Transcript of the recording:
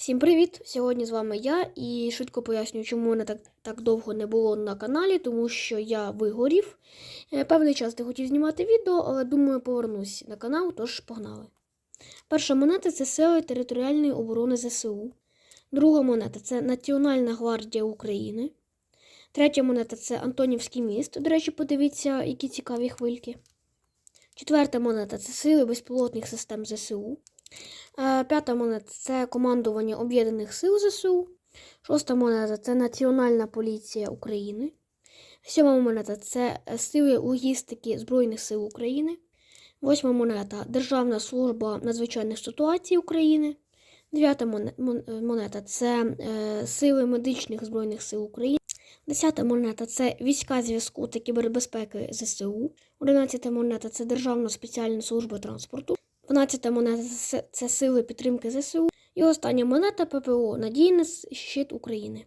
Всім привіт! Сьогодні з вами я і швидко поясню, чому мене так, так довго не було на каналі, тому що я вигорів. Е, Певний час не хотів знімати відео, але думаю, повернусь на канал, тож погнали. Перша монета це Сили територіальної оборони ЗСУ. Друга монета це Національна гвардія України. Третя монета це Антонівський міст. До речі, подивіться, які цікаві хвильки. Четверта монета це Сили безпілотних систем ЗСУ. Е, П'ята монета це командування Об'єднаних сил ЗСУ. Шоста монета це Національна поліція України. Сьома монета це Сили логістики Збройних сил України. Восьма монета Державна служба надзвичайних ситуацій України. Дев'ята моне- мон- монета це е, Сили медичних Збройних сил України. Десята монета це війська зв'язку та кібербезпеки ЗСУ. Одинадцята монета це Державна спеціальна служба транспорту. 12 монета це сили підтримки ЗСУ. І остання монета ППО Надійний щит України.